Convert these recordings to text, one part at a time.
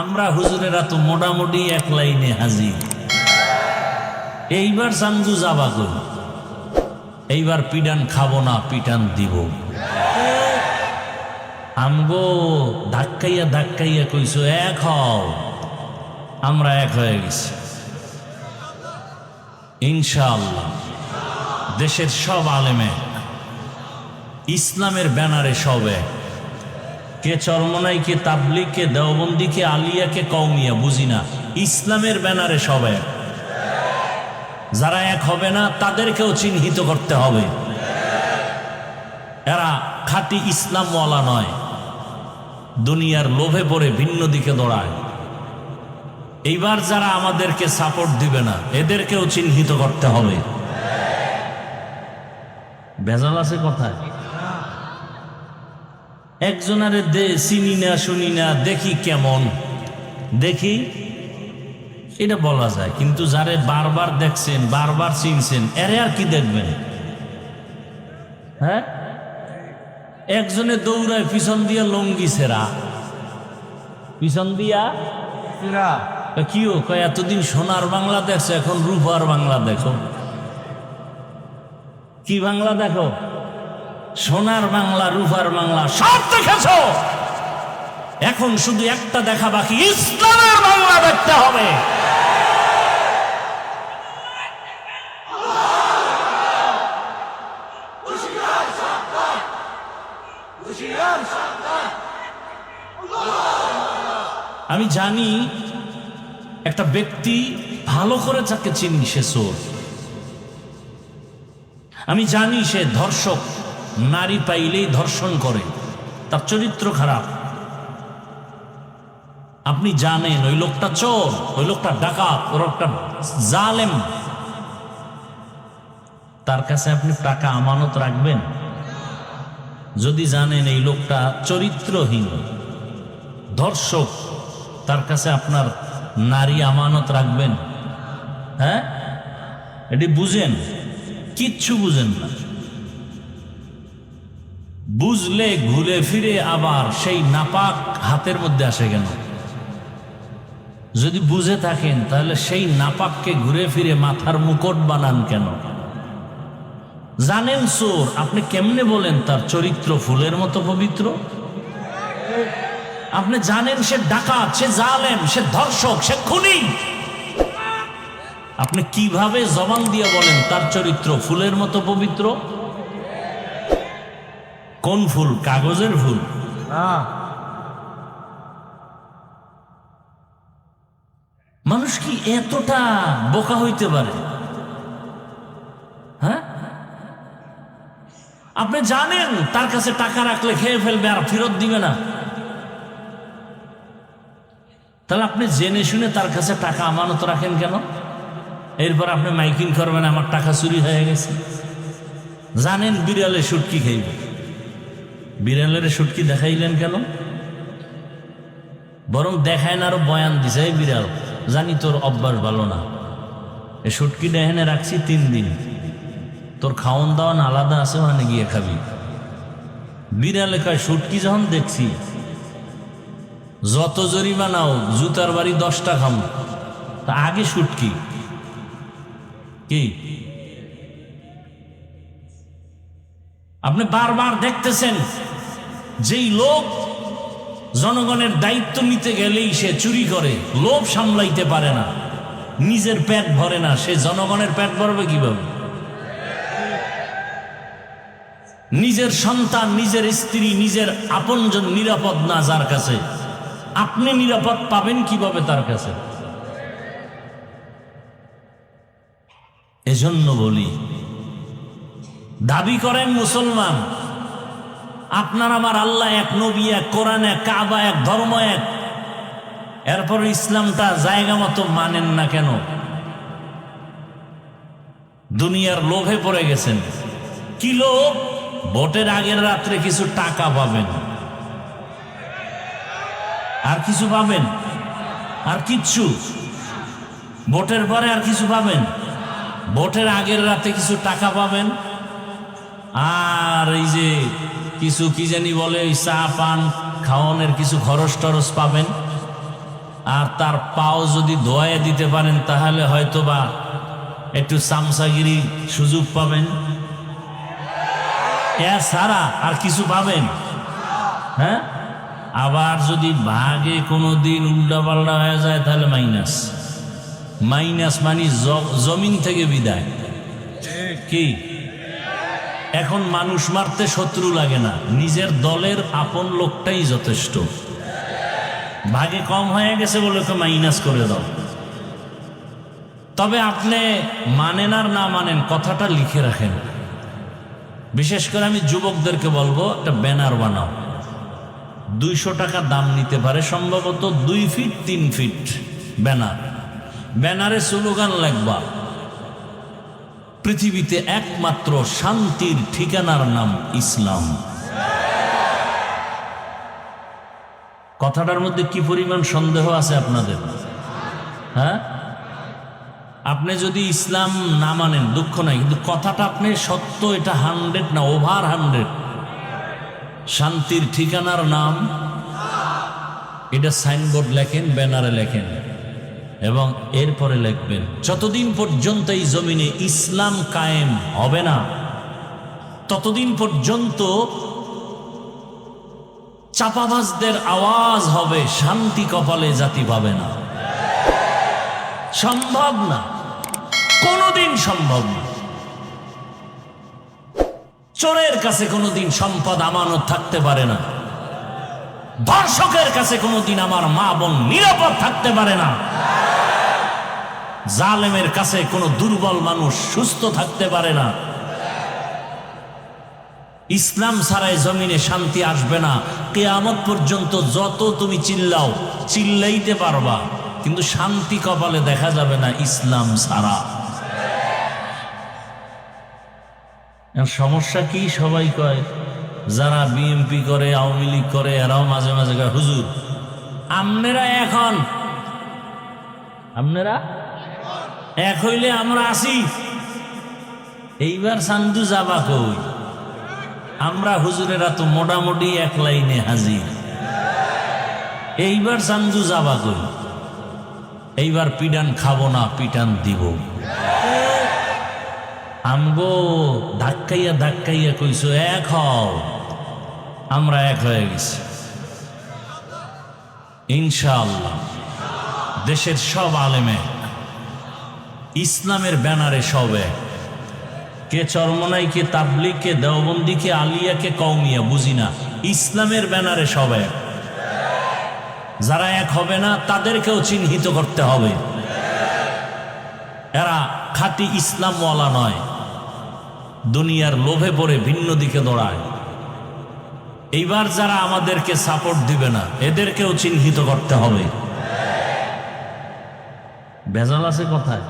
আমরা হুজুরেরা তো মোটামুটি এক লাইনে হাজির। এইবার সান্দু যাবা করি এইবার পিডান খাব না পিটান দিব। আমগো ধাক্কাইয়া ধাক্কাইয়া কইছো, এক হও। আমরা এক হয়ে গেছি। ইনশাআল্লাহ, দেশের সব আলেমে ইসলামের ব্যানারে সব এক। কে চরমনাই, কে তাবলিগ, কে দেওবন্দি, কে আলিয়া, কে কৌমিয়া বুঝি না। ইসলামের ব্যানারে সব এক। যারা এক হবে না, তাদেরকেও চিহ্নিত করতে হবে। এরা খাঁটি ইসলামওয়ালা নয়। দুনিয়ার লোভে পড়ে ভিন্ন দিকে দৌড়ায়। এইবার যারা আমাদেরকে সাপোর্ট দিবে না, এদেরকেও চিহ্নিত করতে হবে। ভেজাল আছে কথায়। একজনারে দে চিনি না শুনি না দেখি কেমন। দেখি এটা বলা যায় কিন্তু যারে বারবার দেখছেন বারবার চিনছেন এরে আর কি দেখবেন? হ্যাঁ? একজনে দৌড়ায় পিছন দিয়া লঙ্গি সেরা পিছন দিয়া? কিও কয় এতদিন সোনার বাংলা দেখছ এখন রূপার বাংলা দেখো। কি বাংলা দেখো? সোনার বাংলা, রূপার বাংলা, সব দেখেছ? এখন শুধু একটা দেখা বাকি, ইসলামের বাংলা দেখতে হবে। আমি জানি একটা ব্যক্তি ভালো করে যাকে চিনি সে চোর। আমি জানি সে ধর্ষক। নারী পাইলেই ধর্ষণ করে। তার চরিত্র খারাপ। আপনি জানেন, ওই লোকটা চোর, ওই লোকটা ডাকাত ওর একটা জালেম। তার কাছে আপনি টাকা, আমানত রাখবেন? যদি জানেন এই লোকটা চরিত্রহীন, ধর্ষক, তার কাছে আপনার নারী আমানত রাখবেন। হ্যাঁ? এটি বুঝেন? কিচ্ছু বুঝেন না। বুঝলে, ঘুরে ফিরে আবার সেই নাপাক হাতের মধ্যে আসে কেন? যদি বুঝে থাকেন, তাহলে সেই নাপাককে ঘুরে ফিরে মাথার মুকুট বানান কেন? জানেন চোর, আপনি কেমনে বলেন তার চরিত্র ফুলের মতো পবিত্র? আপনি জানেন সে ডাকাত, সে জালেম, সে ধর্ষক, সে খুনি? আপনি কীভাবে জবান দিয়ে বলেন তার চরিত্র ফুলের মতো পবিত্র? কোন ফুল কাগজের ফুল মানুষ কি এতটা বোকা হইতে পারে? হ্যাঁ? আপনি জানেন তার কাছে টাকা রাখলে খেয়ে ফেলবে আর ফেরত দিবে না। তাহলে আপনি জেনে শুনে তার কাছে টাকা আমানত রাখেন কেন? এরপর আপনি মাইকিং করবেন আমার টাকা চুরি হয়ে গেছে। জানেন বিড়ালে সুটকি খাইবে বিড়ালের সুটকি দেখাইলেন কেন? বরং দেখায় না আরও বয়ান দিছে বিড়াল, জানি তোর অভ্যাস ভালো না। এ সুটকি ডেহেনে রাখছি তিন দিন। তোর খাওন দাওয়ান আলাদা আছে, ওখানে গিয়ে খাবি। বিড়ালে কয়, সুটকি যখন দেখছি, যত জরিমানাও জুতার বাড়ি দশটা খাম। তা আগে সুটকি। কি? আপনি বারবার দেখতেছেন, যেই লোক জনগণের দায়িত্ব নিতে গেলেই সে চুরি করে, লোভ সামলাইতে পারে না, নিজের পেট ভরে না, সে জনগণের পেট ভরবে কীভাবে? নিজের সন্তান, নিজের স্ত্রী, নিজের আপনজন নিরাপদ না যার কাছে, আপনি নিরাপদ পাবেন কীভাবে তার কাছে? এজন্য বলি দাবি করেন মুসলমান, আপনার আমার আল্লাহ এক নবী, এক কোরআন, এক কাবা, এক ধর্ম, এক। এরপর ইসলামটা জায়গা মতো মানেন না কেন? দুনিয়ার লোভে পড়ে গেছেন। কি লোভ? ভোটের আগের রাত্রে কিছু টাকা পাবেন। আর কিছু পাবেন? আর কিচ্ছু। ভোটের পরে আর কিছু পাবেন? ভোটের আগের রাতে কিছু টাকা পাবেন? আর এই যে কিছু কি জানি বলে চা পান খাওয়ানোর কিছু খরচ টরচ পাবেন। আর তার পাও যদি ধোয়ায় দিতে পারেন, তাহলে হয়তো বা একটু সামসাগিরি সুযোগ পাবেন। সারা আর কিছু পাবেন? হ্যাঁ? আবার যদি ভাগে কোনো দিন উল্টা পাল্টা হয়ে যায়, তাহলে মাইনাস। মাইনাস মানে জমিন থেকে বিদায়। কি? এখন মানুষ মারতে শত্রু লাগে না। নিজের দলের আপন লোকটাই যথেষ্ট। ভাগে কম হয়ে গেছে বলে তো মাইনাস করে দাও। তবে আপনি মানেন আর না মানেন কথাটা লিখে রাখেন। বিশেষ করে আমি যুবকদেরকে বলব, একটা ব্যানার বানাও। দুইশো টাকা দাম নিতে পারে, সম্ভবত দুই ফিট, তিন ফিট ব্যানার। ব্যানারে স্লোগান লাগবা পৃথিবীতে একমাত্র শান্তির ঠিকানার নাম ইসলাম। কথাটার মধ্যে কি পরিমাণ সন্দেহ আছে আপনাদের? হ্যাঁ? আপনি যদি ইসলাম না মানেন, দুঃখ নাই, কিন্তু কথাটা আপনি সত্য, এটা হান্ড্রেড না ওভার হান্ড্রেড। শান্তির ঠিকানার নাম, এটা সাইনবোর্ড লেখেন, ব্যানারে লেখেন। এবং এরপরে লিখবেন, যতদিন পর্যন্ত এই জমিনে ইসলাম কায়েম হবে না, ততদিন পর্যন্ত চাপাবাজদের আওয়াজ হবে, শান্তি কপালে জাতি পাবে না। সম্ভব না, কোনোদিন সম্ভব না। চোরের কাছে কোনোদিন সম্পদ আমানত থাকতে পারে না। দর্শকের কাছে কোনোদিন আমার মা বোন নিরাপদ থাকতে পারে না। জালেমের কাছে কোনো দুর্বল মানুষ সুস্থ থাকতে পারে না। ইসলাম ছাড়াই জমিনে শান্তি আসবে না। কেয়ামত পর্যন্ত যত তুমি চিল্লাও, চিল্লাইতে পারবা। কিন্তু শান্তি কপালে দেখা যাবে না ইসলাম ছাড়া। সমস্যা কি সবাই কয়? যারা বিএমপি করে, আওয়ামী লীগ করে, এরাও মাঝে মাঝে কয়, হুজুর, আপনারা এখন, আপনারা এক হইলে আমরা আসি। এইবার সান্দু যাবা কই? আমরা হুজুরেরা তো মোটামুটি এক লাইনে হাজির। এইবার সান্দু যাবা কই? এইবার পিডান খাব না, পিটান দিব। আমগো ধাক্কাইয়া ধাক্কাইয়া কইছো, এক হও। আমরা এক হয়ে গেছি। ইনশাআল্লাহ। দেশের সব আলেমে ইসলামের ব্যানারে সব। কে চরমনাই, কে তাবলিগ, কে দেওবন্দি, কে আলিয়া, কে কৌমিয়া বুঝি না। ইসলামের ব্যানারে সব। যারা এক হবে না, তাদেরকেও চিহ্নিত করতে হবে। এরা খাঁটি ইসলামওয়ালা নয়। দুনিয়ার লোভে পড়ে ভিন্ন দিকে দৌড়ায়। এইবার যারা আমাদেরকে সাপোর্ট দিবে না, এদেরকেও চিহ্নিত করতে হবে। ভেজাল আছে কোথায়।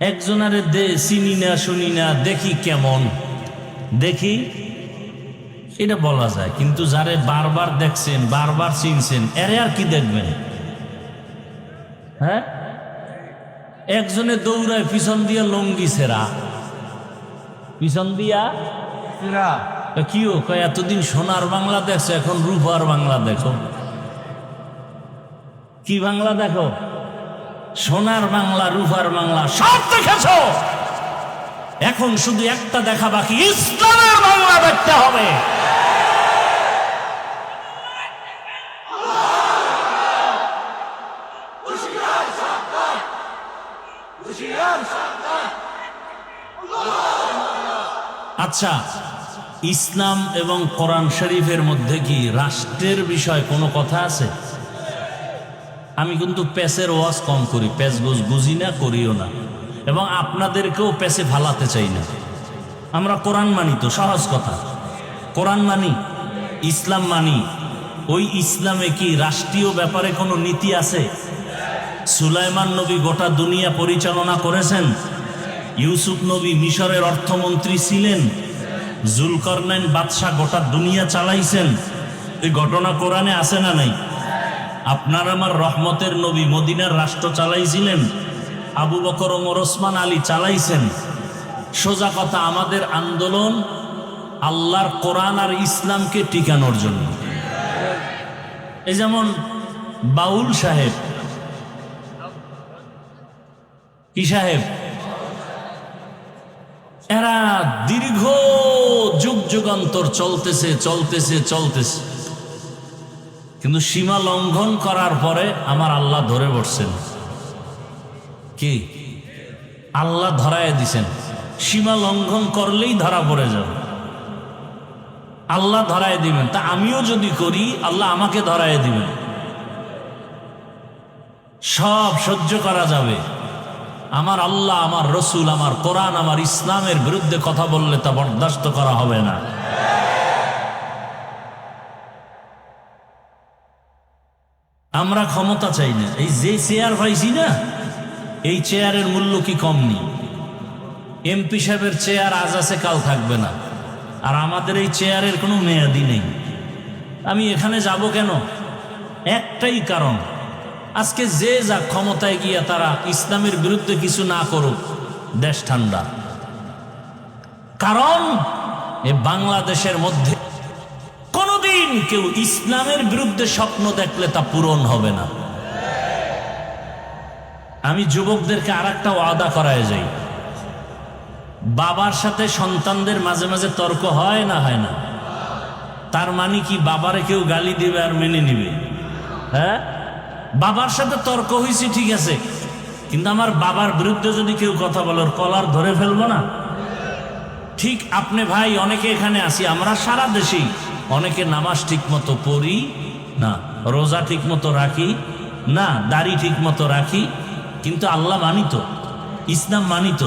একজনারে দে চিনি না শুনি না দেখি কেমন। দেখি এটা বলা যায় কিন্তু যারে বারবার দেখছেন বারবার চিনছেন এরে আর কি দেখবেন হ্যাঁ? একজনে দৌড়ায় পিছন দিয়া লঙ্গি সেরা। পিছন দিয়া? তা কি ও কয় এতদিন সোনার বাংলা দেখছ এখন রূপার বাংলা দেখো। কি বাংলা দেখো? সোনার বাংলা, রূপার বাংলা, সব দেখেছ? এখন শুধু একটা দেখা বাকি, ইসলামের বাংলা দেখতে হবে। আচ্ছা ইসলাম এবং কোরআন শরীফের মধ্যে কি রাষ্ট্রের বিষয় কোনো কথা আছে? আমি কিন্তু প্যাসের ওয়াজ কম করি প্যাস গোজ বুঝি না, করিও না। এবং আপনাদেরকেও প্যাসে ফালাতে চাই না। আমরা কোরআন মানি তো, সহজ কথা। কোরআন মানি, ইসলাম মানি। ওই ইসলামে কি রাষ্ট্রীয় ব্যাপারে কোনো নীতি আছে? সুলাইমান নবী গোটা দুনিয়া পরিচালনা করেছেন। ইউসুফ নবী মিশরের অর্থমন্ত্রী ছিলেন। জুলকরনাইন বাদশাহ গোটা দুনিয়া চালাইছেন। এই ঘটনা কোরআনে আছে না নাই? আপনার আমার রহমতের নবী মদিনার রাষ্ট্র চালাইছিলেন, আবু বকর ওমর ওসমান আলী চালাইছেন। সোজা কথা, আমাদের আন্দোলন আল্লাহর কোরআন আর ইসলামকে টিকানোর জন্য। এই যেমন বাউল সাহেব, কি সাহেব? এরা দীর্ঘ যুগ যুগান্তর চলতেছে চলতেছে চলতেছে। কিন্তু সীমা লঙ্ঘন করার পরে আমার আল্লাহ ধরে বসছেন। কি? আল্লাহ ধরায় দিছেন। সীমা লঙ্ঘন করলেই ধরা পড়ে যাবে। আল্লাহ ধরায় দিবেন। তা আমিও যদি করি, আল্লাহ আমাকে ধরায় দিবেন। সব সহ্য করা যাবে। আমার আল্লাহ, আমার রসুল, আমার কোরআন, আমার ইসলামের বিরুদ্ধে কথা বললে তা বরদাস্ত করা হবে না। আমরা ক্ষমতা চাই না। এই যে চেয়ার পাইছি না, এই চেয়ারের মূল্য কি কম নেই? এমপি সাহেবের চেয়ার আজ আছে, কাল থাকবে না। আর আমাদের এই চেয়ারের কোনো মেয়াদি নেই। আমি এখানে যাব কেন? একটাই কারণ, আজকে যে যা ক্ষমতায় গিয়া তারা ইসলামের বিরুদ্ধে কিছু না করুক, দেশ ঠান্ডা। কারণ, এ বাংলাদেশের মধ্যে কেউ ইসলামের বিরুদ্ধে স্বপ্ন দেখলে তা পূরণ হবে না। আমি যুবকদেরকে আর একটা ওয়াদা করায় যাই। বাবার সাথে সন্তানদের মাঝে মাঝে তর্ক হয় না হয় না? তার মানে কি বাবারে কেউ গালি দিবে আর মেনে নিবে? হ্যাঁ? বাবার সাথে তর্ক হয়েছে ঠিক আছে, কিন্তু আমার বাবার বিরুদ্ধে যদি কেউ কথা বলে, ওর কলার ধরে ফেলব না? ঠিক আপনি ভাই, অনেকে এখানে আসি আমরা সারা দেশেই অনেকে নামাজ ঠিক মতো পড়ি, না, রোজা ঠিক মতো রাখি, না, দাড়ি ঠিক মতো রাখি, কিন্তু আল্লাহ মানিত, ইসলাম মানিত,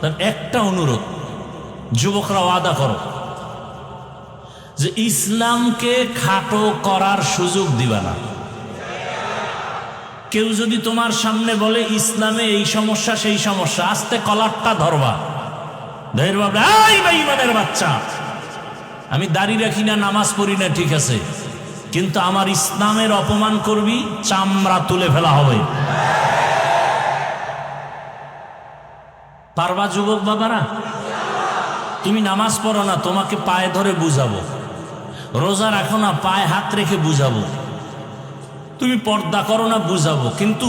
তার একটা অনুরোধ, যুবকরা ওয়াদা করো, যে ইসলামকে খাটো করার সুযোগ দিবা না। কেউ যদি তোমার সামনে বলে, ইসলামে এই সমস্যা, সেই সমস্যা, আস্তে কলারটা ধরবা। এই বেঈমানের বাচ্চা। আমি দাড়ি রাখি না, নামাজ পড়ি না, ঠিক আছে। কিন্তু আমার ইসলামের অপমান করবি, চামড়া তুলে ফেলা হবে। পারবা যুবক বাবারা? তুমি নামাজ পড়ো না, তোমাকে পায়ে ধরে বুঝাবো। রোজা রাখো না, পায়ে হাত রেখে বুঝাবো। তুমি পর্দা করো না, বুঝাবো। কিন্তু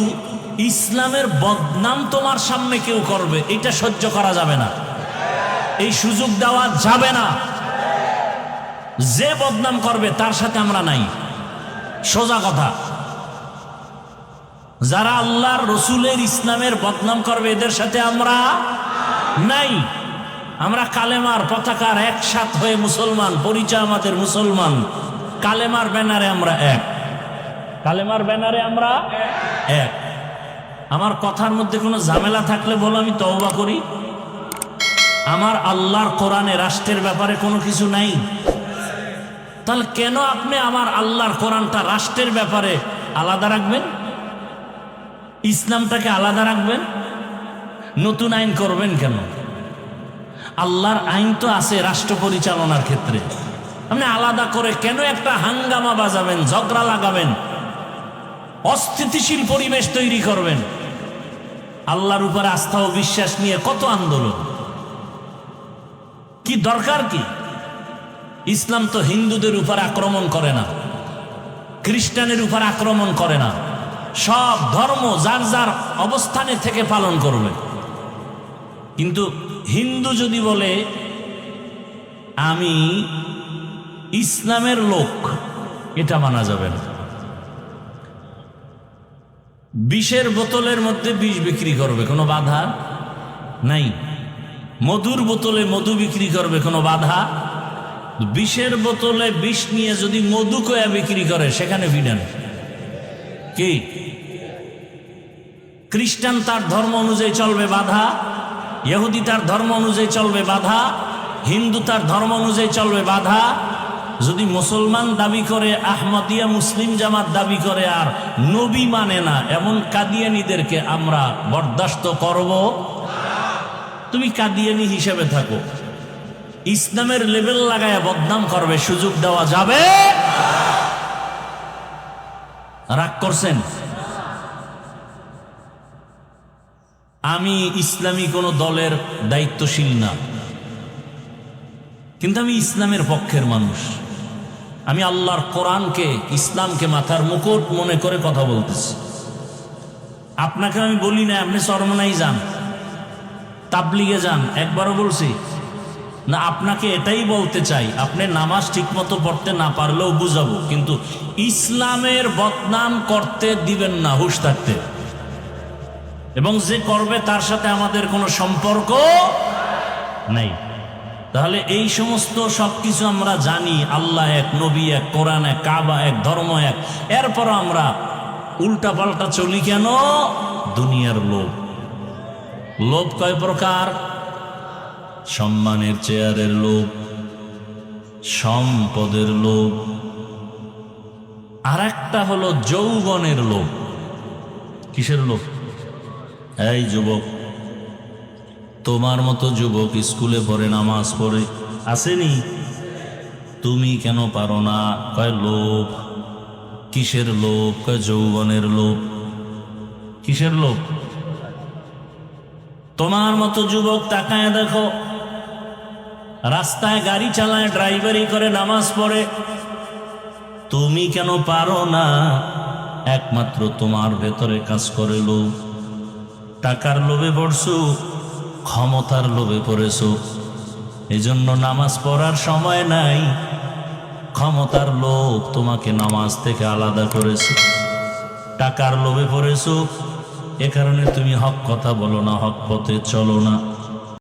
ইসলামের বদনাম তোমার সামনে কেউ করবে, এটা সহ্য করা যাবে না। এই সুযোগ দেওয়া যাবে না। যে বদনাম করবে, তার সাথে আমরা নাই। সোজা কথা। যারা আল্লাহর রসুলের ইসলামের বদনাম করবে, এদের সাথে আমরা নাই। আমরা কালেমার পতাকার একসাথ হয়ে মুসলমান, পরিচয় আমাদের মুসলমান। কালেমার ব্যানারে আমরা এক। কালেমার ব্যানারে আমরা এক। আমার কথার মধ্যে কোনো ঝামেলা থাকলে বলো, আমি তওবা করি। আমার আল্লাহর কোরআনে, রাষ্ট্রের ব্যাপারে কোনো কিছু নাই। তাহলে কেন আপনি আমার আল্লাহর কোরআনটা রাষ্ট্রের ব্যাপারে আলাদা রাখবেন? ইসলামটাকে আলাদা রাখবেন? নতুন আইন করবেন কেন? আল্লাহর আইন তো আছে রাষ্ট্র পরিচালনার ক্ষেত্রে। আপনি আলাদা করে কেন একটা হাঙ্গামা বাজাবেন, ঝগড়া লাগাবেন? অস্থিতিশীল পরিবেশ তৈরি করবেন। আল্লাহর উপর আস্থা ও বিশ্বাস নিয়ে কত আন্দোলন? কি দরকার কি? ইসলাম তো হিন্দুদের উপর আক্রমণ করে না, খ্রিস্টানের উপর আক্রমণ করে না, সব ধর্ম যার যার অবস্থানে থেকে পালন করবে। কিন্তু হিন্দু যদি বলে, আমি ইসলামের লোক, এটা মানা যাবে না। বিষের বোতলের মধ্যে বিষ বিক্রি করবে, কোনো বাধা নাই। মধুর বোতলে মধু বিক্রি করবে, কোনো বাধা বিষের বোতলে বিষ নিয়ে যদি মধু কয়া বিক্রি করে, সেখানে বিধান কি? খ্রিস্টান তার ধর্ম অনুযায়ী চলবে বাধা, ইহুদি তার ধর্ম অনুযায়ী চলবে বাধা, হিন্দু তার ধর্ম অনুযায়ী চলবে বাধা। যদি মুসলমান দাবি করে, আহমদিয়া মুসলিম জামাত দাবি করে, আর নবী মানে না, এমন কাদিয়ানিদেরকে আমরা বরদাস্ত করব? তুমি কাদিয়ানি হিসেবে থাকো। ইসলামের লেভেল লাগায় বদনাম করবে, সুযোগ দেওয়া যাবে? রাগ করছেন? আমি ইসলামী কোনো দলের দায়িত্বশীল না। কিন্তু আমি ইসলামের পক্ষের মানুষ। আমি আল্লাহর কোরআনকে, ইসলামকে মাথার মুকুট মনে করে কথা বলতেছি। আপনাকে আমি বলি না, আপনি চরমনাই যান। তাবলিগে যান, একবারও বলছি। না, আপনাকে এটাই বলতে চাই, আপনি নামাজ ঠিকমতো পড়তে না পারলেও বুঝাবো, কিন্তু ইসলামের বদনাম করতে দিবেন না, হুশ থাকতে। এবং যে করবে তার সাথে আমাদের কোনো সম্পর্ক নেই। তাহলে এই সমস্ত সবকিছু আমরা জানি, আল্লাহ এক, নবী এক, কোরআন এক, কাবা এক, ধর্ম এক। এরপর আমরা উল্টা পাল্টা চলি কেন? দুনিয়ার লোভ। লোভ কয় প্রকার? সম্মানের চেয়ারের লোভ, সম্পদের লোভ। আর একটা হলো যৌবনের লোভ। কিসের লোভ? এই যুবক, তোমার মতো যুবক স্কুলে পড়ে, নামাজ পড়ে আসেনি? তুমি কেন পারো না? কয় লোভ। কিসের লোভ? কয় যৌবনের লোভ। কিসের লোভ? তোমার মতো যুবক তাকায় দেখো। রাস্তায় গাড়ি চালায়, ড্রাইভারি করে, নামাজ পড়ে। তুমি কেন পারো না? একমাত্র তোমার ভেতরে কাজ করে লোভ। টাকার লোভে পড়ছো, ক্ষমতার লোভে পড়েছো। এজন্য নামাজ পড়ার সময় নাই, ক্ষমতার লোভ তোমাকে নামাজ থেকে আলাদা করেছে। টাকার লোভে পড়েছো, এ কারণে তুমি হক কথা বলো না, হক পথে চলো না।